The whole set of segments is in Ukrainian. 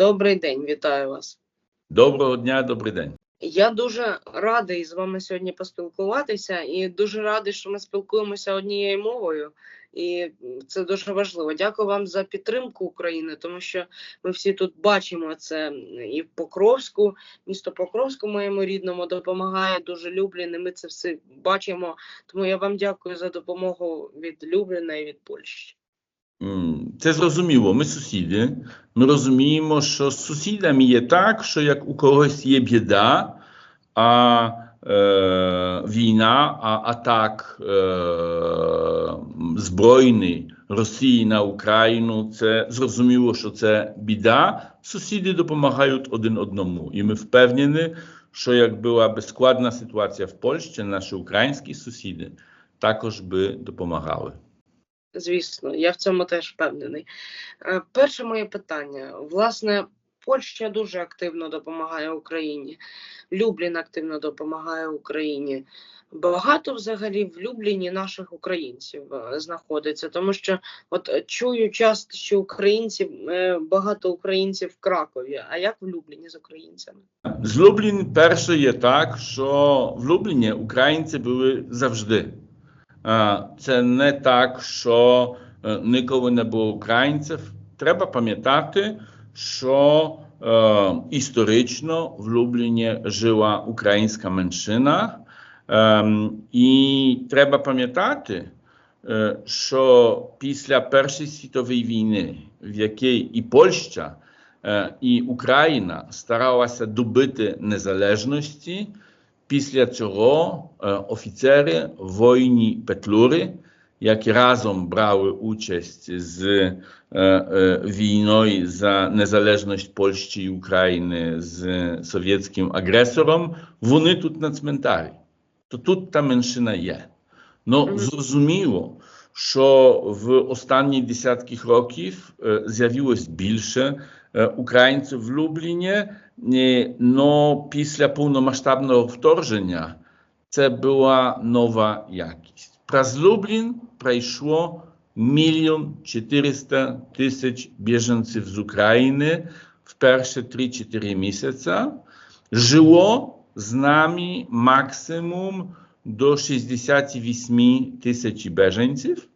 Добрий день, вітаю вас. Доброго дня, добрий день. Я дуже радий з вами сьогодні поспілкуватися, і дуже радий, що ми спілкуємося однією мовою, і це дуже важливо. Дякую вам за підтримку України, тому що ми всі тут бачимо це і в Покровську, місто Покровську моєму рідному допомагає дуже Люблін, і ми це все бачимо. Тому я вам дякую за допомогу від Любліна і від Польщі. Це зрозуміло. Ми сусіди. Ми розуміємо, що з сусідами є так, що як у когось є біда, а е, війна, а атак е, збройний Росії на Україну, це зрозуміло, що це біда. Сусіди допомагають один одному. І ми впевнені, що як була би складна ситуація в Польщі, наші українські сусіди також би допомагали. Звісно, я в цьому теж впевнений. Е, Перше моє питання. Власне, Польща дуже активно допомагає Україні. Люблін активно допомагає Україні. Багато взагалі в Любліні наших українців е, знаходиться, тому що от чую часто, що українці е, багато українців в Кракові. А як в Любліні з українцями? З Люблін перше є так, що в Любліні українці були завжди. Це не так, що е, ніколи не було українців. Треба пам'ятати, що е, історично в Любліні жила українська меншина. Ем, і треба пам'ятати, е, що після Першої світової війни, в якій і Польща, і Україна старалася добити незалежності, після цього е, офіцери воїні Петлури, які разом брали участь з е, е, війною за незалежність Польщі і України з совєтським агресором, вони тут на цментарі. То тут та меншина є. Ну, Мгм. зрозуміло, що в останні десятки років е, з'явилось більше е, українців в Любліні, е, но після повномасштабного вторгнення це була нова якість. Праз Люблін прийшло мільйон 400 тисяч біженців з України в перші 3-4 місяці. Жило з нами максимум до 68 тисяч біженців.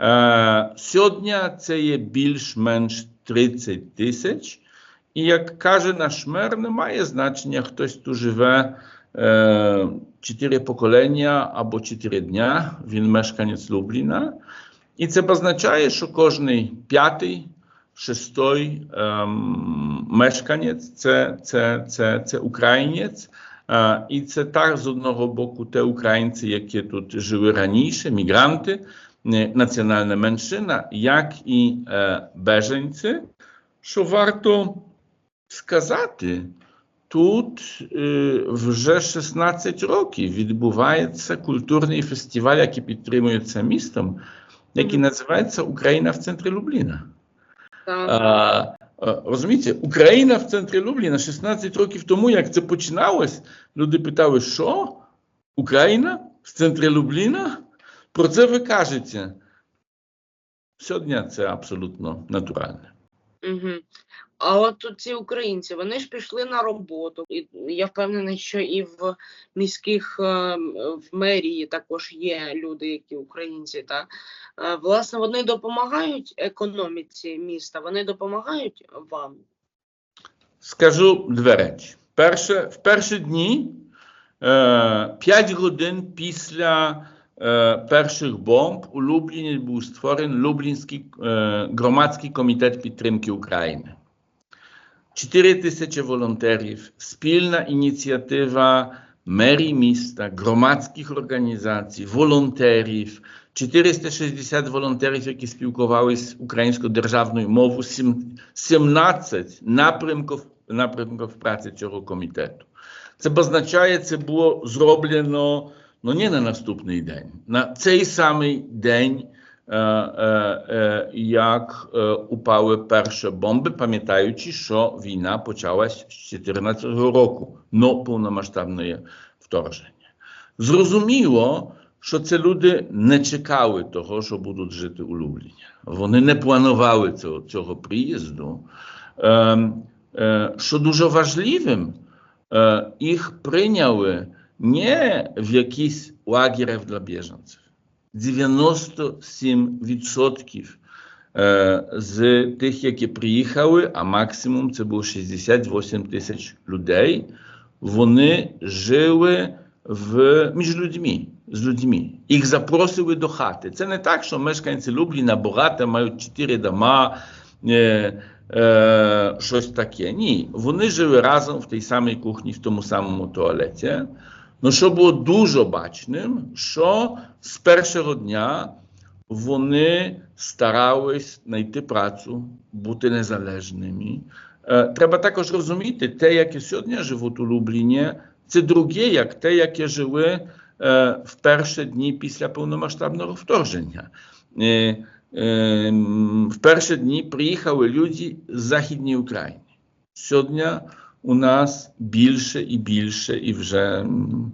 Е, Сьогодні це є більш-менш 30 тисяч. І як каже наш мер, немає значення, хтось тут живе е, 4 покоління або 4 дня, він мешканець Любліна. І це означає, що кожний п'ятий, шестой ем, мешканець це, це, це, це українець. Е, І це так з одного боку, те українці, які тут жили раніше, мігранти, е, національна меншина, як і е, беженці, що варто сказати, тут е, вже 16 років відбувається культурний фестиваль, який підтримується містом, який називається Україна в центрі Любліна. А, розумієте, Україна в центрі Любліна 16 років тому, як це починалось, люди питали, що? Україна в центрі Любліна? Про це ви кажете. Сьогодні це абсолютно натурально. Угу. А от ці українці, вони ж пішли на роботу. І я впевнений, що і в міських е, в мерії також є люди, які українці. Та Е, власне вони допомагають економіці міста. Вони допомагають вам. Скажу дві речі. Перше, в перші дні, е, 5 годин після е, перших бомб у Любліні був створений Люблінський е, громадський комітет підтримки України. 4 тисячі волонтерів, спільна ініціатива мерії міста, громадських організацій, волонтерів, 460 волонтерів, які спілкувалися українською державною мовою, сім- 17 напрямків, напрямків праці цього комітету. Це означає, це було зроблено ну, не на наступний день, на цей самий день, е, е, е, як упали перші бомби, пам'ятаючи, що війна почалась з 2014 року, но повномасштабне вторгнення. Зрозуміло, що це люди не чекали того, що будуть жити у Любліні. Вони не планували цього, цього приїзду. Ем, що дуже важливим, їх прийняли не в якісь лагерях для біженців. 97% е, з тих, які приїхали, а максимум це було 68 тисяч людей, вони жили в, між людьми, з людьми. Їх запросили до хати. Це не так, що мешканці Любліна багато мають чотири дома, е, е, щось таке. Ні, вони жили разом в тій самій кухні, в тому самому туалеті. Ну, що було дуже бачним, що з першого дня вони старались знайти працю, бути незалежними. Е, Треба також розуміти, те, яке сьогодні живуть у Любліні, це друге, як те, яке жили е, в перші дні після повномасштабного вторгнення. Е, е, в перші дні приїхали люди з Західної України. Сьогодні у нас більше і більше, і вже м,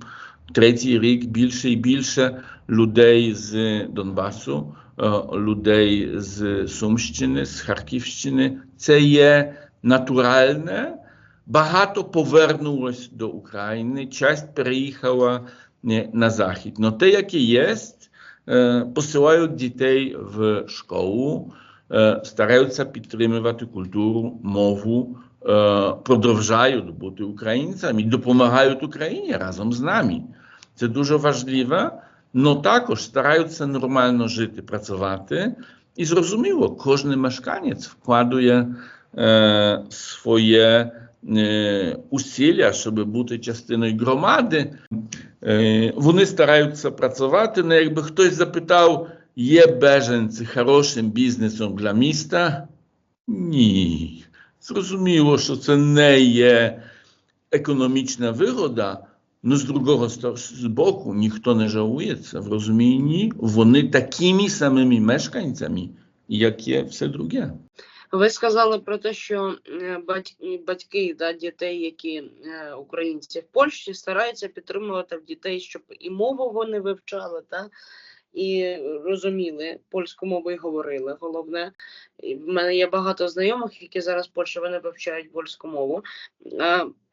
третій рік більше і більше людей з Донбасу, е, людей з Сумщини, з Харківщини. Це є натуральне. Багато повернулось до України, часть переїхала е, на захід. Но те, яке є, е, посилають дітей в школу, е, стараються підтримувати культуру, мову, е, продовжують бути українцями, допомагають Україні разом з нами. Це дуже важливо, але також стараються нормально жити, працювати. І зрозуміло, кожен мешканець вкладує е, своє е, усилля, щоб бути частиною громади. Е, вони стараються працювати. Ну, якби хтось запитав, є беженці хорошим бізнесом для міста? Ні. Зрозуміло, що це не є економічна вигода, але з другого з боку ніхто не жалується в розумінні, вони такими самими мешканцями, як є все друге. Ви сказали про те, що е, батьки да, дітей, які е, українці в Польщі, стараються підтримувати в дітей, щоб і мову вони вивчали, та, і розуміли польську мову і говорили. Головне, І в мене є багато знайомих, які зараз в Польщі вони вивчають польську мову.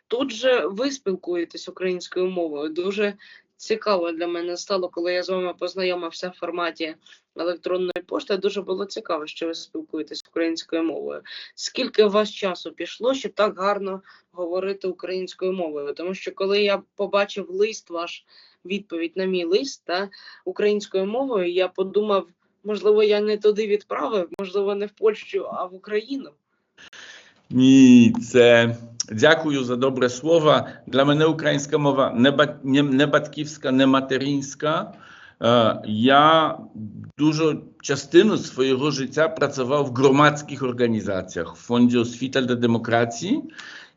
Тут же ви спілкуєтесь українською мовою. Дуже цікаво для мене стало, коли я з вами познайомився в форматі електронної пошти. Дуже було цікаво, що ви спілкуєтесь українською мовою. Скільки у вас часу пішло, щоб так гарно говорити українською мовою? Тому що коли я побачив лист, ваш відповідь на мій лист та українською мовою, я подумав, можливо, я не туди відправив, можливо, не в Польщу, а в Україну. Ні, це дякую за добре слово. Для мене українська мова не, ба- не, не батьківська, не материнська. Е, Я дуже частину свого життя працював в громадських організаціях, в фонді освіта для демократії,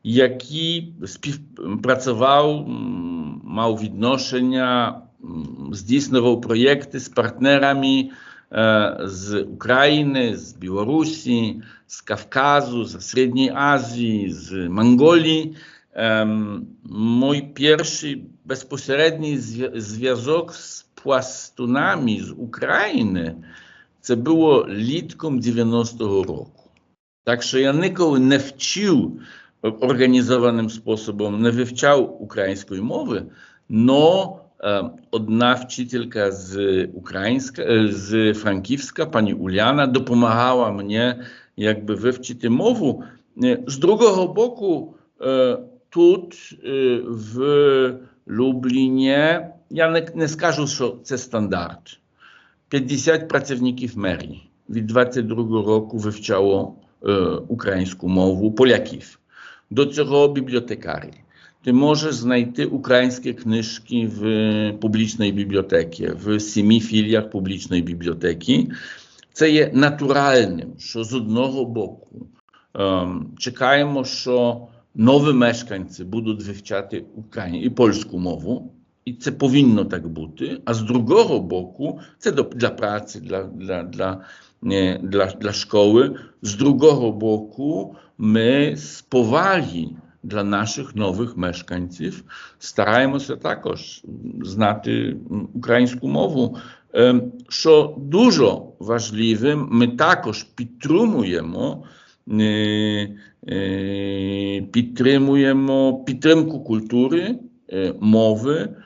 який співпрацював, м, мав відношення, м, здійснював проєкти з партнерами е, з України, з Білорусі, з Кавказу, з Середньої Азії, з Монголії. Ем, Мій перший безпосередній зв'я- зв'язок з пластунами з України це було літком 90-го року. Так що я ніколи не вчив організованим способом, не вивчав української мови, но е, одна вчителька з українська, е, з Франківська, пані Уляна, допомагала мені якби вивчити мову. Е, З другого боку, е, тут е, в Любліні, я не, не скажу, що це стандарт. 50 працівників мерії від 22 року вивчало е, українську мову поляків. До цього бібліотекарі. Ти можеш знайти українські книжки в е, публічній бібліотеці, в сімі філіях публічної бібліотеки. Це є натуральним, що з одного боку ем, чекаємо, що нові мешканці будуть вивчати Україну і польську мову, і це повинно так бути. А з другого боку, це до, для праці, для, для, для, не, для, для школи. З другого боку, ми з поваги для наших нових мешканців стараємося також знати м, українську мову. Ем, Що дуже важливим, ми також підтримуємо е, е, підтримуємо підтримку культури, е, мови.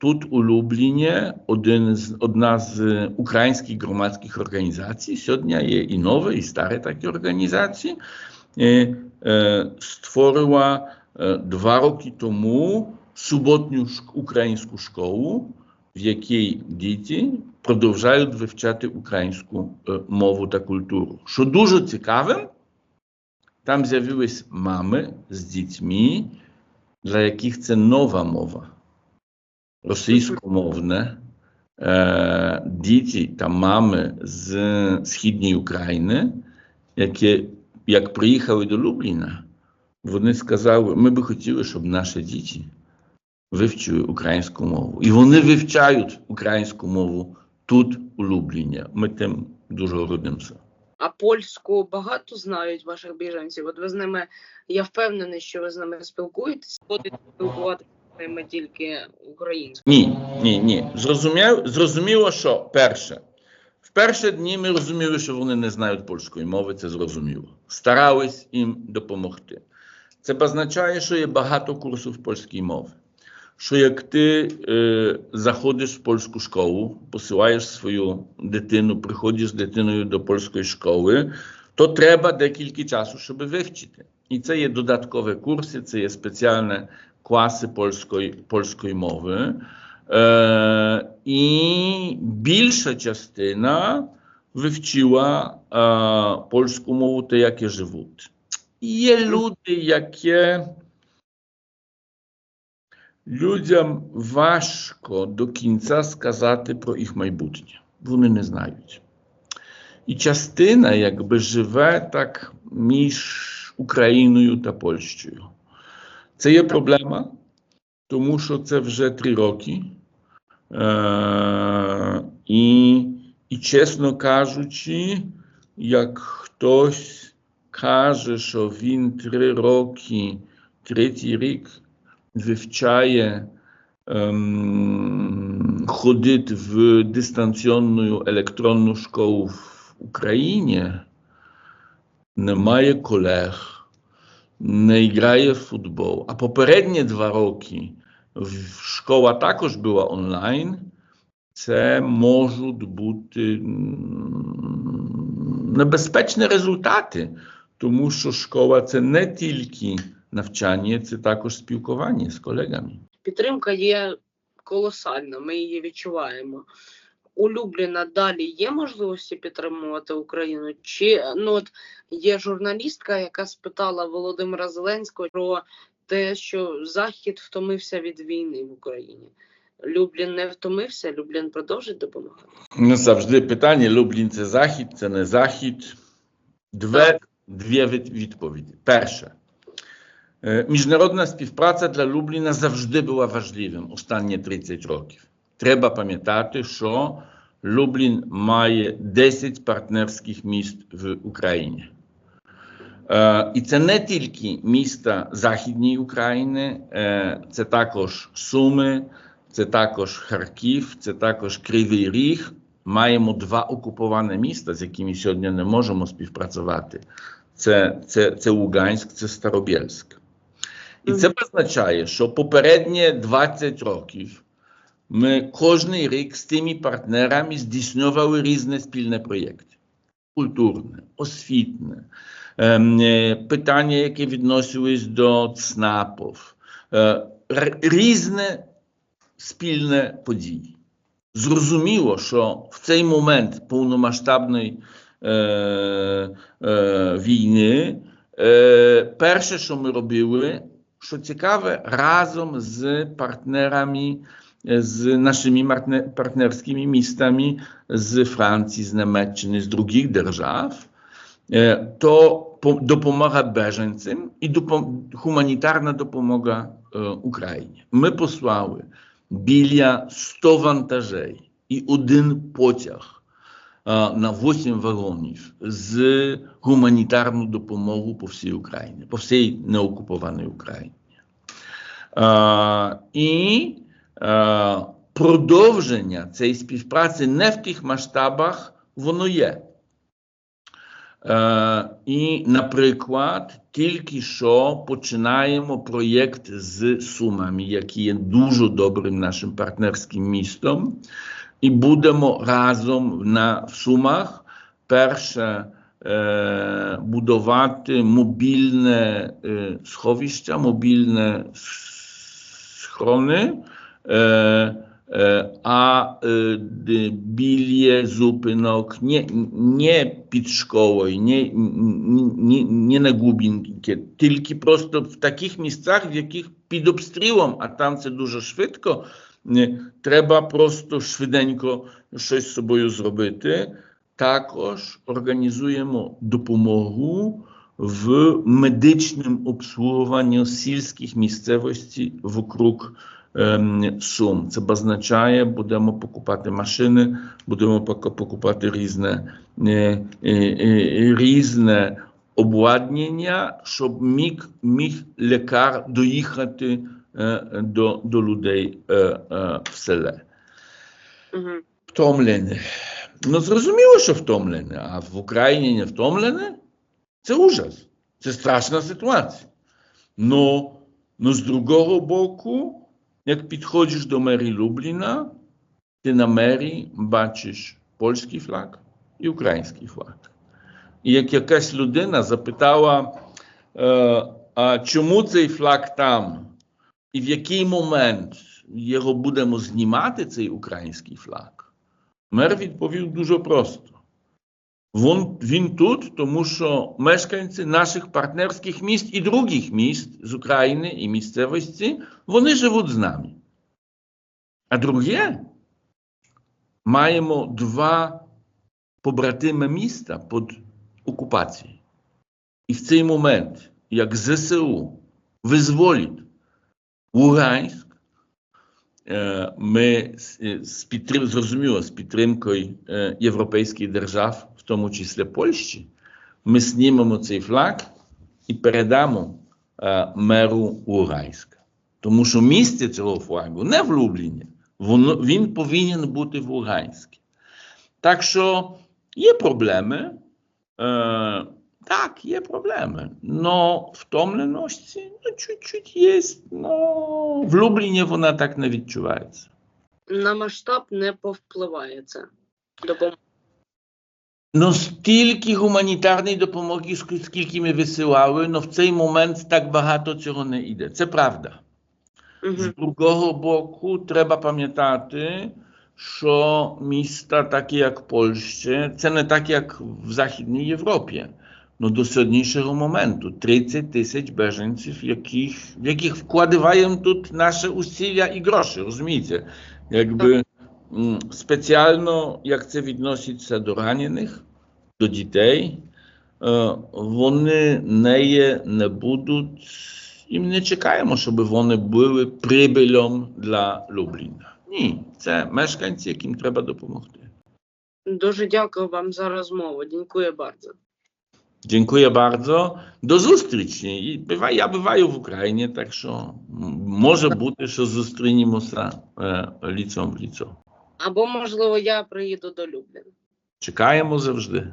Е, Тут у Любліні один з, одна з українських громадських організацій, сьогодні є і нові, і старі такі організації, е, е, створила е, два роки тому суботню шк- українську школу, в якій діти продовжують вивчати українську е, мову та культуру. Що дуже цікавим, там з'явились мами з дітьми, для яких це нова мова, Російськомовне. Е, діти та мами з Східної України, які як приїхали до Любліна, вони сказали, ми би хотіли, щоб наші діти вивчили українську мову. І вони вивчають українську мову тут, у Любліні. Ми тим дуже гордимося. А польську багато знають ваших біженців. От ви з ними, я впевнений, що ви з ними спілкуєтесь, будете спілкуватися з тільки українською. Ні, ні, ні. Зрозумів, зрозуміло, що перше. В перші дні ми розуміли, що вони не знають польської мови, це зрозуміло. Старались їм допомогти. Це означає, що є багато курсів польської мови. Що як ти е, заходиш в польську школу, посилаєш свою дитину, приходиш з дитиною до польської школи, то треба декілька часу, щоб вивчити. І це є додаткові курси, це є спеціальні класи польської, польської мови. Е, і більша частина вивчила е, польську мову, те, яке живуть. Є люди, які людям важко до кінця сказати про їх майбутнє. Вони не знають. І частина якби живе так між Україною та Польщею. Це є проблема, тому що це вже три роки. Е, і, і чесно кажучи, як хтось каже, що він три роки, третій рік вивчає ем, ходити в дистанційну електронну школу в Україні, немає колег, не грає в футбол. А попередні два роки в- школа також була онлайн. Це можуть бути м, небезпечні результати, тому що школа це не тільки навчання, це також спілкування з колегами. Підтримка є колосальна, ми її відчуваємо. У Любліна далі є можливості підтримувати Україну? Чи ну от є журналістка, яка спитала Володимира Зеленського про те, що Захід втомився від війни в Україні? Люблін не втомився, Люблін продовжить допомагати. Ну, завжди питання: Люблін це захід, це не захід. Две, дві від- відповіді. Перше. Е, Міжнародна співпраця для Любліна завжди була важливим останні 30 років. Треба пам'ятати, що Люблін має 10 партнерських міст в Україні. Е, І це не тільки міста Західної України, е, це також Суми, це також Харків, це також Кривий Ріг. Маємо два окуповані міста, з якими сьогодні не можемо співпрацювати. Це, це, це Луганськ, це Старобєльськ. І це означає, що попередні 20 років ми кожен рік з тими партнерами здійснювали різні спільні проєкти: культурне, освітне, ем, е, питання, які відносились до ЦНАПів, е, р- різні спільні події. Зрозуміло, що в цей момент повномасштабної е, е, війни е, перше, що ми робили, що цікаве, разом з партнерами, е, з нашими партне- партнерськими містами з Франції, з Німеччини, з других держав, е, то по- допомога біженцям і допом- гуманітарна допомога е, Україні. Ми послали біля 100 вантажей і один потяг а, на 8 вагонів з гуманітарну допомогу по всій Україні, по всій неокупованій Україні. А, і а, продовження цієї співпраці не в тих масштабах воно є. Е, і, наприклад, тільки що починаємо проєкт з Сумами, який є дуже добрим нашим партнерським містом, і будемо разом на в Сумах перше е, будувати мобільне е, сховища, мобільне схорони. Е, Е, а е, д- біля зупинок, не, не під школою, не, не, не на Губінки, тільки просто в таких місцях, в яких під обстрілом, а там це дуже швидко, е, треба просто швиденько щось з собою зробити. Також організуємо допомогу в медичному обслуговуванні сільських місцевостей вокруг ем, Сум. Це означає, будемо покупати машини, будемо поку- покупати різне, е, е, е, різне обладнання, щоб міг, міг лікар доїхати до, до людей в селе. Втомлене. Ну, зрозуміло, що втомлене, а в Україні не втомлене. Це ужас. Це страшна ситуація. Ну, ну з другого боку, як підходиш до мерії Любліна, ти на мерії бачиш польський флаг і український флаг. І як якась людина запитала, е, а чому цей флаг там? І в який момент його будемо знімати, цей український флаг? Мер відповів дуже просто. Він, він тут, тому що мешканці наших партнерських міст і других міст з України і місцевості, вони живуть з нами. А друге, маємо два побратими міста під окупацією. І в цей момент, як ЗСУ визволить Луганськ, ми з- е, з підтрим, зрозуміло, з підтримкою е, європейських держав, в тому числі Польщі, ми знімемо цей флаг і передамо е, меру Луганська. Тому що місце цього флагу не в Лубліні, воно, він повинен бути в Луганську. Так що є проблеми. Так, є проблеми. Но втомленості ну, чуть-чуть є. Но в Любліні вона так не відчувається. На масштаб не повпливає це. Допомога. Ну, стільки гуманітарної допомоги, ск- скільки ми висилали, но в цей момент так багато цього не йде. Це правда. З Угу. другого боку, треба пам'ятати, що міста, такі як Польща, це не так, як в Західній Європі. Ну, до сьогоднішнього моменту 30 тисяч беженців, яких, в яких вкладаємо тут наші усилля і гроші, розумієте? Якби спеціально, як це відноситься до ранених, до дітей, е, вони не є, не будуть, і ми не чекаємо, щоб вони були прибилем для Любліна. Ні, це мешканці, яким треба допомогти. Дуже дякую вам за розмову. Дякую bardzo. Dziękuję bardzo. Do зустрічі. І буває, я буваю в Україні, так що може бути, що зустрінемося е, ліцом в ліцо. Або, можливо, я приїду до Любліна. Чекаємо завжди.